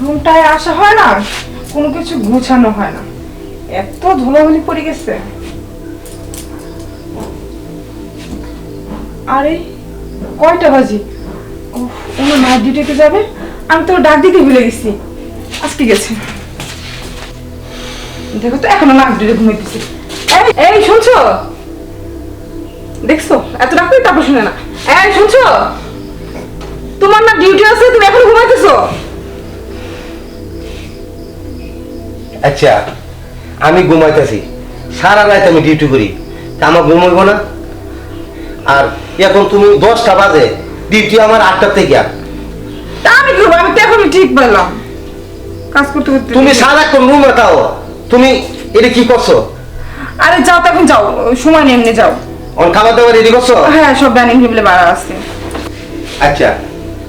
রুমটায় আসা হয় না কোনো কিছু গুছানো হয় না। এত ধুলাবালি পড়ে গেছে। আরে, কয়টা বাজি? ওনার নাইট ডিউটিতে যাবে? আমি তো ডাক দিতে ভুলে গেছি। আজকে গেছে। দেখো তো, এখনও নাক ডিউটি ঘুমাইতেছি। এই শুনছো? দেখছ? এত ডাক তারপর শুনে না। এই, শুনছো? তোমার না ডিউটি আছে, তুমি এখন ঘুমাইতেছো? আচ্ছা আমি ঘুমাইতেছি। সারা রাত আমি ডিউটি করি। তা আমার ঘুমাইব না? আর এখন তুমি দশটা বাজে ডিউটি আমার আটটা থেকে। আমি আমি ঠিক পেলাম। কাজ করতে করতে তুমি সারাক্ষণ রুমে থাও। তুমি এটা কি করছ? আরে যাও তো এখন যাও। সময় নেই এমনি যাও। অন খাবার দাবার রেডি করছ? হ্যাঁ সব ডাইনিং টেবিলে বাড়া আছে। আচ্ছা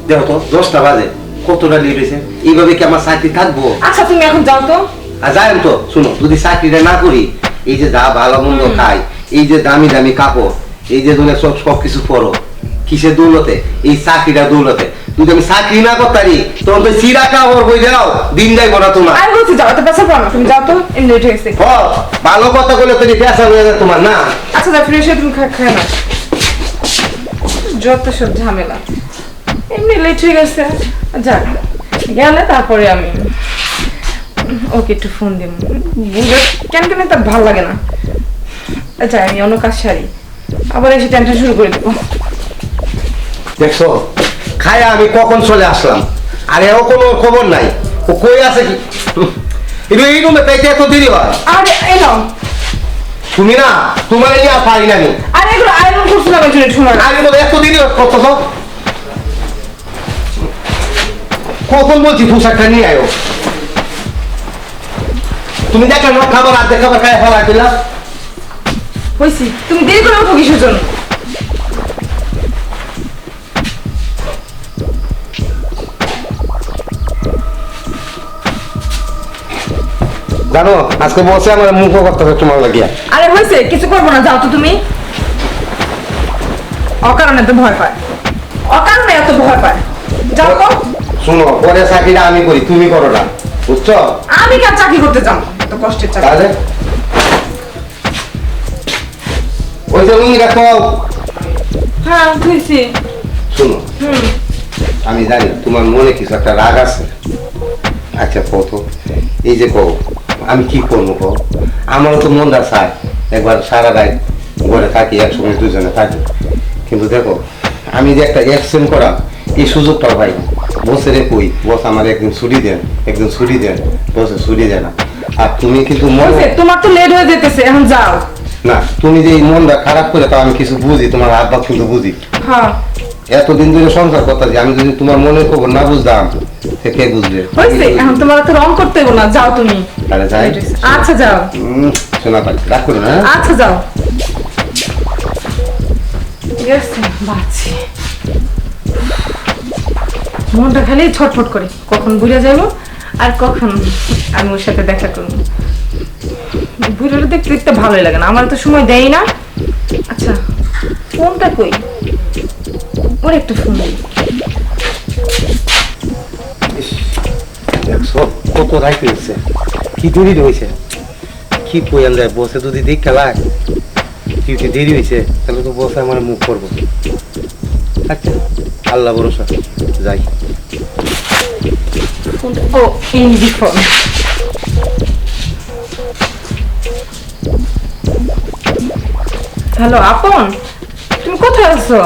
দেখো তো দশটা বাজে। কতটা লেট হয়েছে? এইভাবে কি আমার চাকরি থাকব? আচ্ছা তুমি এখন যাও তো। আর জানেন তো শুনো যদি চাকরিটা না করি এই যে যা ভালো মন্দ খাই এই যে দামি দামি কাপড় এই যে তুমি সব সব কিছু পরো কিসের দৌলতে? এই চাকরিটা দৌলতে। আমি চাকরি না করতারি তখন তো চিরা কাপড় বই দাও দিন যাইব না তোমার। আমি বলছি যাও তো পেশা পড়ো তুমি যাও তো এমনি হয়ে গেছে। হ, ভালো কথা বলে তুমি পেশা হয়ে যায় তোমার না? আচ্ছা যাও ফ্রেশ তুমি খা খায় না যত সব ঝামেলা। এমনি লেট হয়ে গেছে যাক গেলে তারপরে আমি ওকে একটু ফোন দিব বুঝে কেন কেন তার ভালো লাগে না। আচ্ছা আমি অন্য কাজ সারি। আবার এসে টেনশন শুরু করে দেবো। দেখছ খায়া আমি কখন চলে আসলাম? আর এও কোনো খবর নাই। ও কই আছে কি? এটা এই রুমে তাইতে এত দেরি হয়? আরে এই নাও। তুমি না তোমার নিয়ে আর পারি না আমি। আরে এগুলো আয়রন করছিলাম এই জন্য সময় আগে মধ্যে এত দেরি কত সব কখন বলছি পোশাকটা নিয়ে আয়ো? তুমি দেখলে না খাবার আর্ধেক খাবার খায় ফেলা দিলা হয়েছি তুমি দেরি করে ওঠো কিসের জন্য? জানো আজকে বসে আমার মুখ করতেছে তোমার লাগিয়া। আরে হয়েছে কিছু করব না যাও তো তুমি। অকারণে তো ভয় পায়। অকারণে এত ভয় পায়। যাও তো। শুনো পরে চাকরিটা আমি করি তুমি করো না। বুঝছ? আমি কেন চাকরি করতে যাব? এত কষ্টের চাকরি। ওই যে লুঙ্গিটা কও হ্যাঁ শুনো হুম। আমি জানি তোমার মনে কিছু একটা রাগ আছে। আচ্ছা কত এই যে কও আমি কি করব কও? আমারও তো মনটা চায় একবার সারা রাত ঘরে থাকি একসঙ্গে দুজনে থাকি। কিন্তু দেখো আমি যে একটা অ্যাকশন করা এই সুযোগটা ভাই বসে রে কই? বস আমার একদিন ছুটি দেন একদিন ছুটি দেন বসে ছুটি দেয় না। আর তুমি কিন্তু তোমার তো লেট হয়ে যেতেছে এখন যাও। না তুমি যে মনটা খারাপ করে তাও আমি কিছু বুঝি তোমার আব্বা কিন্তু বুঝি। হ্যাঁ। এতদিন ধরে সংসার করতে আমি যদি তোমার মনের খবর না বুঝতাম সে কে বুঝবে? এখন তোমার তো রং করতে হব না যাও তুমি। যাই। আচ্ছা যাও। শোনা পাই করো না হ্যাঁ? আচ্ছা যাও। বাঁচি মনটা খালি ছটফট করে কখন বুঝে যাব আর কখন আমি ওর সাথে দেখা করব? বুড়োটা দেখতে দেখতে ভালোই লাগে না। আমার তো সময় দেয় না। আচ্ছা ফোনটা কই? ওর একটা ফোন দেখছ রাইট হয়েছে কি দেরি হয়েছে? কি কইয়ান যায়, বসে যদি দেখ খেলায় ডিউটি দেরি হয়েছে, তাহলে তো বসে আমার মুখ করব। আচ্ছা আল্লাহ ভরসা, যাই। ও ইন্ডি ফোন। হ্যালো, আপন, তুমি কোথায় আছো?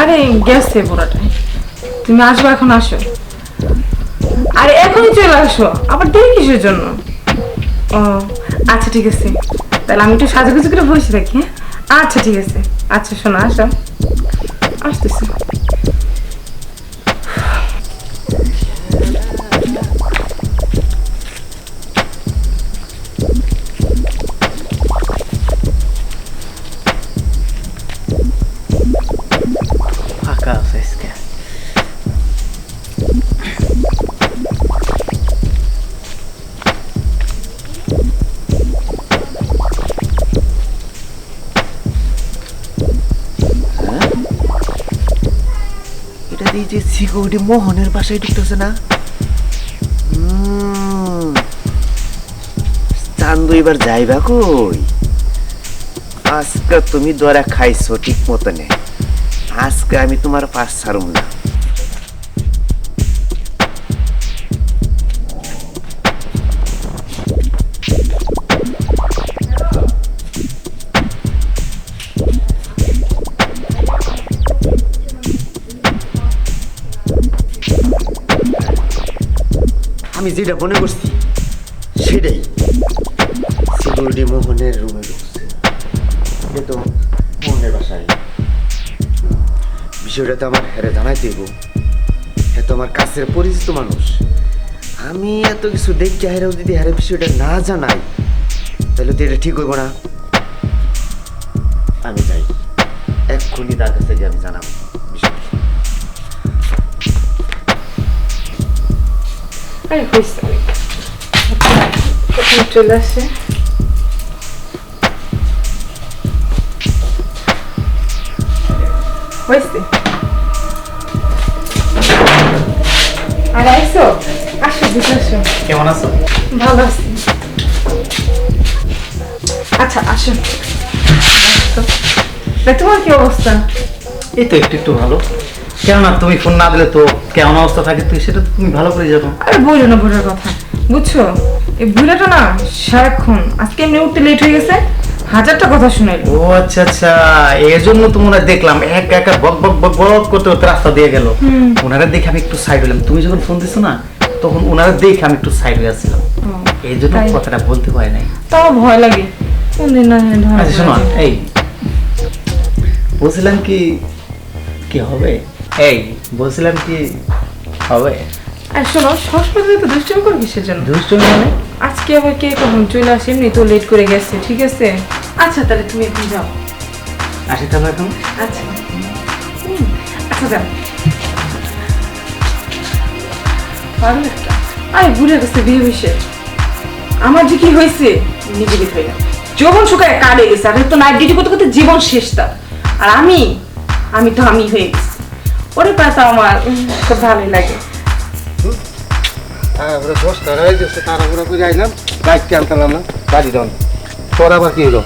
আরে, গেছে বুড়াটাই তুমি আসবে, এখন আসো। আরে, এখনই চলে আসো। আবার দেরি কিসের জন্য? ও আচ্ছা ঠিক আছে। তাহলে আমি একটু সাজুগুজু করে বসে রাখি হ্যাঁ? আচ্ছা ঠিক আছে। আচ্ছা শোনো, আসো। আসতেছি। সিকিউরিটি মোহনের বাসায় ঢুকতেছে না? চান্দু এবার যাইবা কই? আজকে তুমি দ্বারা খাইছো ঠিক মতনে আজকে আমি তোমার পাশ ছাড়ুম না। আমি যেটা মনে করছি, সেটাই। সিকিউরিটি মোহনের রুমে ঢুকছে। এটা তো মোহনের বাসায়। বিষয়টা তো আমার হেরে জানাই দেব হ্যাঁ তো আমার কাছের পরিচিত মানুষ। আমি এত কিছু দেখি হেরেও যদি হারে বিষয়টা না জানাই, তাহলে তো এটা ঠিক হইব না। আমি যাই। এক্ষুনি তার কাছে গিয়ে আমি জানাব। আরে হয়েছে চলে আসে। হয়েছে আর আইসো? আসো আসো। কেমন আছো? ভালো আছি। আচ্ছা আসো। তো। তোমার কি অবস্থা? এই তো একটু একটু ভালো। কেননা তুমি ফোন না দিলে তো কেমন অবস্থা থাকে তুই সেটা তো তুমি ভালো করে জানো। আরে না বুড়ার কথা। বুঝছ? এই বুড়াটা না সারাক্ষণ আজকে এমনি উঠতে লেট হয়ে গেছে হাজারটা কথা শুনাইলো। ও আচ্ছা আচ্ছা। এর জন্য তো মনে দেখলাম এক একা বক বক বক বক করতে করতে রাস্তা দিয়ে গেল। ওনারা দেখে আমি একটু সাইড হলাম তুমি যখন ফোন দিছো না তখন ওনারা দেখে আমি একটু সাইড হয়ে আসছিলাম। এই জন্য কথাটা বলতে হয় নাই। তাও ভয় লাগে। আচ্ছা শোনো এই বলছিলাম কি কি হবে? এই বলছিলাম কি হবে? আর শোনো সবসময় তো দুষ্টমি করো কিসের জন্য? মানে? আজকে আবার কে কখন চলে আসে? এমনি তো লেট করে গেছে ঠিক আছে? আচ্ছা তাহলে তুমি এখন যাও। আসি তাহলে এখন? আচ্ছা। আচ্ছা যাও। পারলে। আরে বুড়ে গেছে বিয়ে হয়েছে। আমার যে কি হয়েছে? নিজে বের হয়ে গেল। যৌবন শুকায় কাটে গেছে? আর তো নাইট ডিউটি করতে করতে জীবন শেষ তার। আর আমি আমি তো আমি হয়ে গেছি। ওরে পাতা আমার খুব ভালোই লাগে। দশটা হয়ে গেছে তাড়াহুড়া করে আইলাম বাইককে আনতাম না বাড়ি দন তোর আবার কি হলো?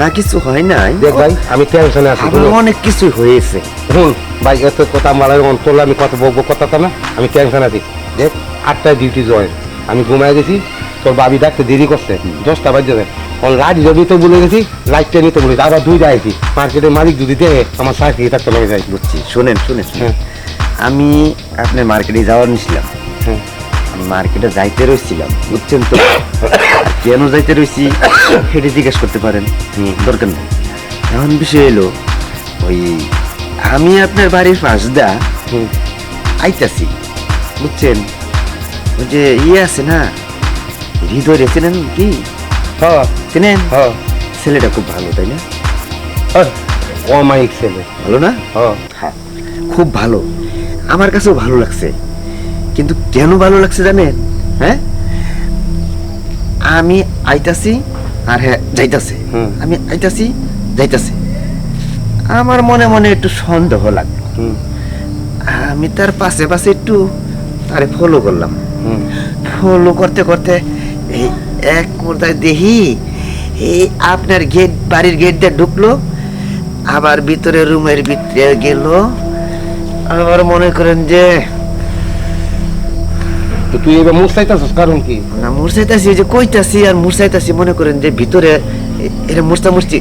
না কিছু হয় নাই। দেখ ভাই আমি টেনশনে আছি আমার অনেক কিছু হয়েছে। হুম ভাই এত কথা মালার আমি কথা বলব কথা না আমি টেনশন আছি। দেখ আটটায় ডিউটি জয়েন আমি ঘুমায় গেছি তোর বাবি ডাকতে দেরি করছে। দশটা বাজে লাইট জবি তো বলে গেছি লাইটটা নিতে বলেছি আবার দুই যাইছি। মার্কেটের মালিক যদি দেয় আমার চাকরি থাকতে লাগে যাই। বুঝছি। শোনেন শুনেন। হ্যাঁ। আমি আপনার মার্কেটে যাওয়ার নিছিলাম। হ্যাঁ। আমি মার্কেটে যাইতে রয়েছিলাম বুঝছেন তো? কেন যাইতে রয়েছি সেটা জিজ্ঞেস করতে পারেন। হুম। দরকার নেই। এখন বিষয় এলো ওই আমি আপনার বাড়ির পাশ দা হুম। আইতাছি। বুঝছেন? ওই যে ইয়ে আছে না? হৃদয় রে চেনেন কি? হ্যাঁ। চেনেন হ্যাঁ। ছেলেটা খুব ভালো তাই না? হ্যাঁ, অমায়িক ছেলে। ভালো না? হ্যাঁ। হ্যাঁ খুব ভালো। আমার কাছেও ভালো লাগছে। কিন্তু কেন ভালো লাগছে জানেন? হ্যাঁ? আমি আইতাছি আর হ্যাঁ যাইতাছে। আমি আইতাছি যাইতাছে। আমার মনে মনে একটু সন্দেহ লাগল হুম। আমি তার পাশে পাশে একটু তারে ফলো করলাম। হুম। ফলো করতে করতে এক মুদ্রায় দেখি এই আপনার গেট বাড়ির গেট দিয়ে ঢুকলো আবার ভিতরে রুমের ভিতরে গেল। আবার মনে করেন যে তো তুই এবার মুখ কারণ কি? না মুরসাইতাছি যে কইতাছি আর মুরসাইতাছি মনে করেন যে ভিতরে এরা মুরসা মুরসি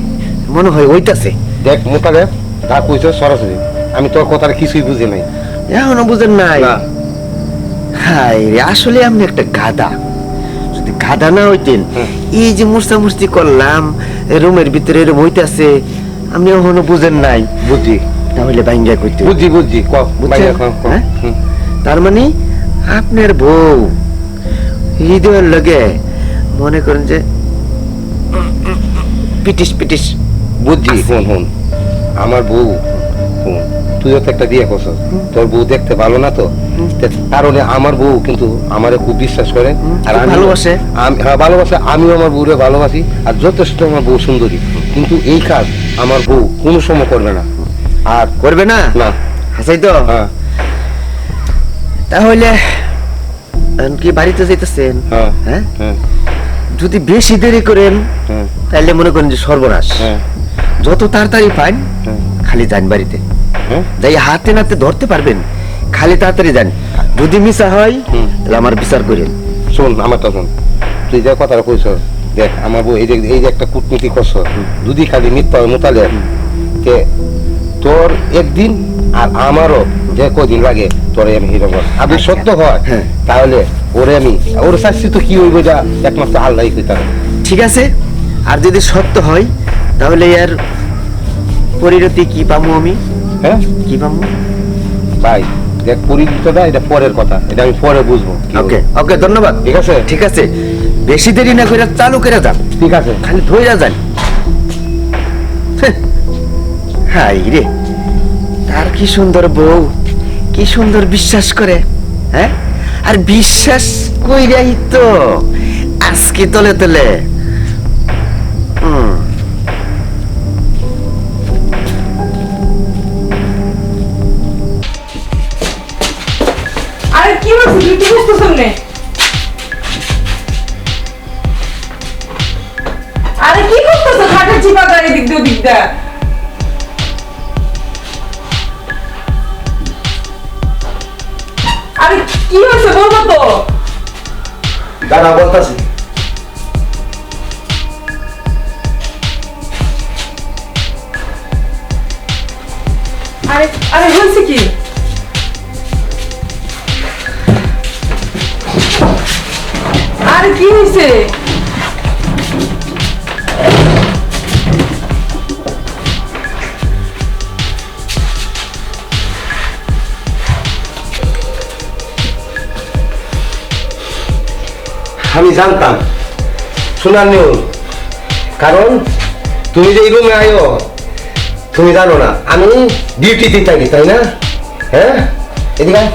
মনে হয় ওইতাছে দেখ মোটা দেখ যা কইছ সরাসরি। আমি তোর কথাটা কিছুই বুঝি নাই। এখনও বুঝেন নাই। হাই রে আসলে আপনি একটা গাদা যদি গাদা না হইতেন এই যে করলাম রুমের ভিতরে এরম হইতাছে আপনি এখনও বুঝেন নাই। বুঝি। তাহলে বাইঙ্গা করতে বুঝি বুঝি। হ্যাঁ? তার মানে আপনার বউ হৃদয়ের লগে মনে করেন যে পিটিস পিটিস আছে। হন হন আমার বউ তুইও তো একটা বিয়ে করছ। তোর বউ দেখতে ভালো না তো? কারণে আমার বউ কিন্তু আমারে খুব বিশ্বাস করে। আর আমি ভালোবাসে। হ্যাঁ ভালোবাসে। আমিও আমার বউরে ভালোবাসি। আর যথেষ্ট আমার বউ সুন্দরী। কিন্তু এই কাজ আমার বউ কোনো সময় করবে না। আর করবে না? না। হাসাই তো? হ্যাঁ। তাহলে কি বাড়িতে যাইতেছেন? হ্যাঁ। হ্যাঁ? হ্যাঁ। যদি বেশি দেরি করেন হ্যাঁ। তাহলে মনে করেন যে সর্বনাশ। যত তাড়াতাড়ি পান। খালি যান বাড়িতে। যাই হাতে নাতে ধরতে পারবেন খালি তাড়াতাড়ি যান। যদি মিশা হয় তাহলে আমার বিচার করেন। শোন আমার শোন। তুই যা কথাটা কইছ দেখ আমার বউ এই যে এই যে একটা কূটনীতি করছ যদি খালি মিথ্যা হয় মোতালে তে তোর একদিন আর আমারও যে কদিন লাগে তোরে আমি হিরো আর যদি সত্য হয় হ্যাঁ। তাহলে ওরে আমি ওর শাস্তি তো কি হইব যা একমাত্র আল্লাহ কইতাম ঠিক আছে? আর যদি সত্য হয় তাহলে এর পরিণতি কি পাবো আমি? হ্যাঁ? কি পাবো ভাই দেখ পরিচিতটা এটা পরের কথা। এটা আমি পরে বুঝব। ওকে ওকে ধন্যবাদ। ঠিক আছে? ঠিক আছে। বেশি দেরি না করে চালু করে যান। ঠিক আছে। খালি যান হাই রে। তার কি সুন্দর বউ কি সুন্দর বিশ্বাস করে হ্যাঁ? আর বিশ্বাস কইরাই তো। আজকে তলে তলে। কি হচ্ছে তুই কি বুঝতেছ নে। আরে কি করতেছ? খাটের চিপা গাড়ি দিক দিয়ে দিক দিয়ে। আরে কি হয়েছে বলব তো? দাঁড়া বলতাছি। আরে আরে হয়েছে কি? কি হয়েছে আমি জানতাম শোনার নিয়ম কারণ তুমি যে এই রুমে আয়ো তুমি জানো না আমি ডিউটিতে থাকি তাই না হ্যাঁ এদিকে আয়।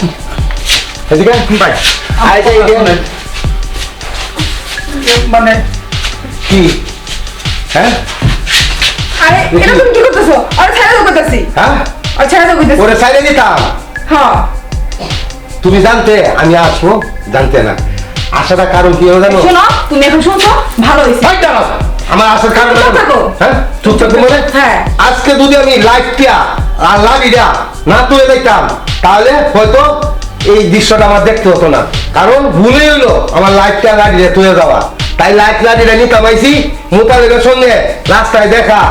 এদিকে আয়। ভাই আয় যাই রে। মানে কি? হ্যাঁ? আরে এটা তুমি কি করতেছো? আরে ছেড়ে দাও করতেছি। হ্যাঁ? আরে ছেড়ে দাও করতেছি। ওরে দিতাম। হ্যাঁ। তুমি জানতে আমি আসব? জানতে না। আসাটা কারণ কি হবে জানো? শোনো তুমি এখন শুনছো? ভালো হয়েছে। ভাই দাঁড়াও। আমার আসার কারণ। হ্যাঁ? চুপ থাকো মানে? হ্যাঁ। আজকে যদি আমি লাইটটা আর লাভিটা না তুলে দেখতাম তাহলে হয়তো এই দৃশ্যটা আমার দেখতে হতো না। কারণ ভুলে হইল আমার লাইটটা লাঠিটা তুলে যাওয়া তাই লাইট লাঠিটা নিতাম আইসি মোতালিকের সঙ্গে রাস্তায় দেখা।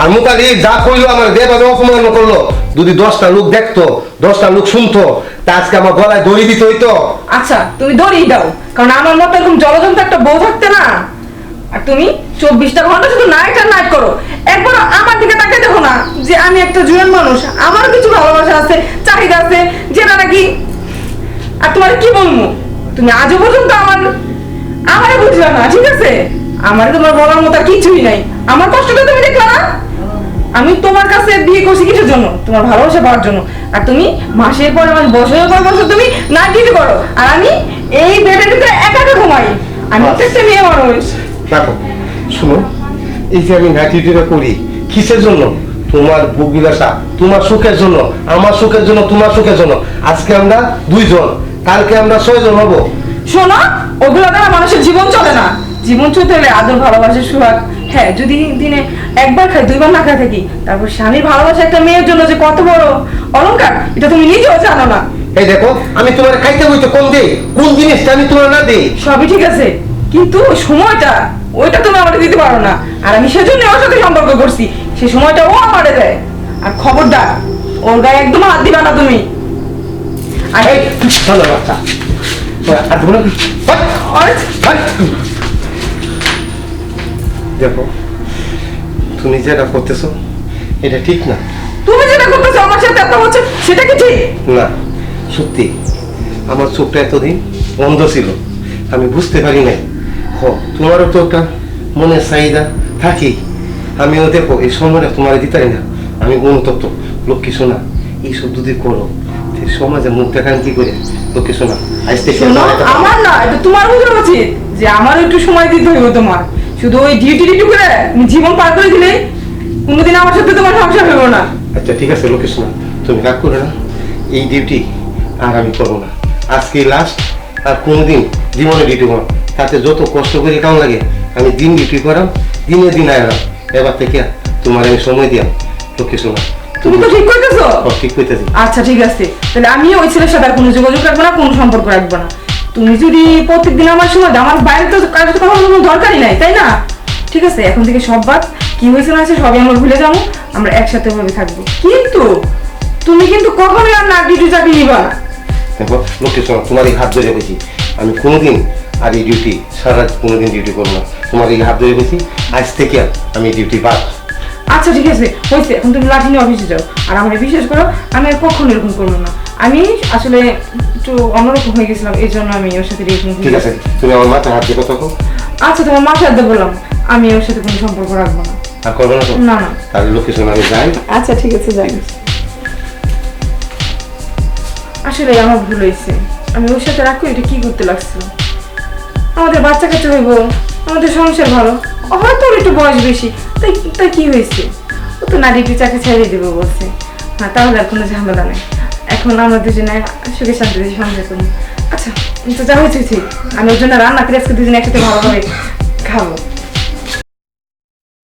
আর মোতালি যা করল আমার দেবাবে অপমান করল। যদি দশটা লোক দেখতো, দশটা লোক শুনতো, তা আজকে আমার গলায় দড়ি দিতে হইতো। আচ্ছা তুমি দড়িয়ে দাও, কারণ আমার মতো এরকম জলজন্ত একটা বউ থাকতে না। আর তুমি চব্বিশটা ঘণ্টা শুধু নাইট আর নাইট করো। একবার আমার দিকে তাকে দেখো না যে আমি একটা জুয়ান মানুষ। আমার কিছু ভালোবাসা আছে, চাহিদা আছে, যেটা নাকি আর তোমার কি বলব? তুমি আজও পর্যন্ত আমার আমারে বুঝবে না ঠিক আছে? আমার তোমার বলার মতো কিছুই নাই। আমার কষ্টটা তুমি দেখলা না? আমি তোমার কাছে বিয়ে করছি কিসের জন্য? তোমার ভালোবাসা পাওয়ার জন্য। আর তুমি মাসের পর মাস বছরের পর বছর তুমি না ডিউটি করো। আর আমি এই বেডের ভিতরে একা একা ঘুমাই। আমি তো একটা মেয়ে মানুষ। দেখো শুনো এই যে আমি নাইটিটা করি কিসের জন্য? তোমার বুক বিলাসা তোমার সুখের জন্য আমার সুখের জন্য তোমার সুখের জন্য। আজকে আমরা দুইজন কালকে আমরা ছয়জন হব। শোনো ওগুলো দ্বারা মানুষের জীবন চলে না। জীবন চলতে হলে আদর ভালোবাসা সুহাগ হ্যাঁ যদি দিনে একবার খাই দুইবার না খাই থাকি তারপর স্বামীর ভালোবাসা একটা মেয়ের জন্য যে কত বড় অলংকার এটা তুমি নিজেও জানো না। এই দেখো আমি তোমার খাইতে বইতে কম দিই কোন জিনিসটা আমি তোমার না দিই? সবই ঠিক আছে কিন্তু সময়টা ওইটা তুমি আমাকে দিতে পারো না। আর আমি সেজন্য ওর সাথে সম্পর্ক করছি সেই সময়টা ও আমারে দেয়। আর খবরদার ওর গায়ে একদম হাত দিবা না তুমি। আর ভালো বাচ্চা। আর হাট। দেখো তুমি যেটা করতেছো এটা ঠিক না। তুমি যেটা করতেছো আমার সাথে এত হচ্ছে সেটা কি ঠিক? না সত্যি আমার চোখটা এতদিন বন্ধ ছিল। আমি বুঝতে পারি নাই। হ তোমারও তো একটা মনের চাহিদা থাকি আমিও দেখো এই সময়টা তোমার দিতে পারি না। আমি অনুতপ্ত লক্ষ্মী শোনা এইসব যদি করো সমাজে মুখ দেখান কি করে? লক্ষ্মী শোনা। আজ থেকে শোনো আমার না এটা তোমার বোঝা উচিত যে একটু সময় দিতে হইব তোমার। শুধু ওই ডিউটি ডিউটি করে জীবন পার করে দিলে কোনোদিন আমার সাথে তোমার সংসার হইব না। আচ্ছা ঠিক আছে লক্ষ্মী শোনা। তুমি রাগ করে না। এই ডিউটি আর আমি করব না। আজকে লাস্ট আর কোনোদিন জীবনে ডিউটি করো তাতে যত কষ্ট করে কেমন লাগে আমি দিন ডিউটি করাম দিনে দিন আয়াম এবার থেকে তোমার আমি সময় দিয়াম। লক্ষ্মী শোনা। তুমি তো ঠিক করতেছো? ঠিক করতেছি। আচ্ছা ঠিক আছে। তাহলে আমিও ওই ছেলের সাথে আর কোনো যোগাযোগ রাখব না কোনো সম্পর্ক রাখব না। তুমি যদি প্রত্যেকদিন আমার সময় আমার বাইরে তো কারোর কথা কোনো দরকারই নাই তাই না? ঠিক আছে এখন থেকে সব বাদ। কি হয়েছে না সবই আমরা ভুলে যাব আমরা একসাথে ভাবে থাকব। কিন্তু তুমি কিন্তু কখনোই আর না ডিউটি চাকরি নিবা। না দেখো লক্ষ্মী শোনা তোমার এই হাত ধরে গেছি আমি কোনোদিন আর এই ডিউটি সারা কোনোদিন ডিউটি করব না। তোমার এই হাত ধরে গেছি আজ থেকে আমি ডিউটি বাদ। আচ্ছা ঠিক আছে হয়েছে এখন তুমি লাঠি নিয়ে অফিসে যাও। আর আমার বিশ্বাস করো আমি আর কখনো এরকম করব না। আমি আসলে একটু অন্যরকম হয়ে গেছিলাম এই জন্য আমি ওর সাথে ঠিক আছে তুমি আমার মাথায় হাত দিয়ে থাকো আচ্ছা তোমার মাথায় দিয়ে বললাম আমি ওর সাথে কোনো সম্পর্ক রাখব না। আর করব না না না। তাহলে লক্ষ্মী শোনা আমি যাই আচ্ছা ঠিক আছে যাই আসলে আমার ভুল হয়েছে। আমি ওর সাথে রাখো এটা কি করতে লাগছিল আমাদের বাচ্চা কাচ্চা হইব আমাদের সংসার ভালো। হয়তো ওর একটু বয়স বেশি। তাই তাই কী হয়েছে? ও তো নারী একটু চাকরি ছাড়িয়ে দেবো বলছে। হ্যাঁ তাহলে আর কোনো ঝামেলা নেই। এখন আমরা দুজনে সুখে শান্তিতে সংসার করি। আচ্ছা তো যা হয়েছে। আমি ওর জন্য রান্না করে, আজকে দুজনে একসাথে ভালোভাবে খাব।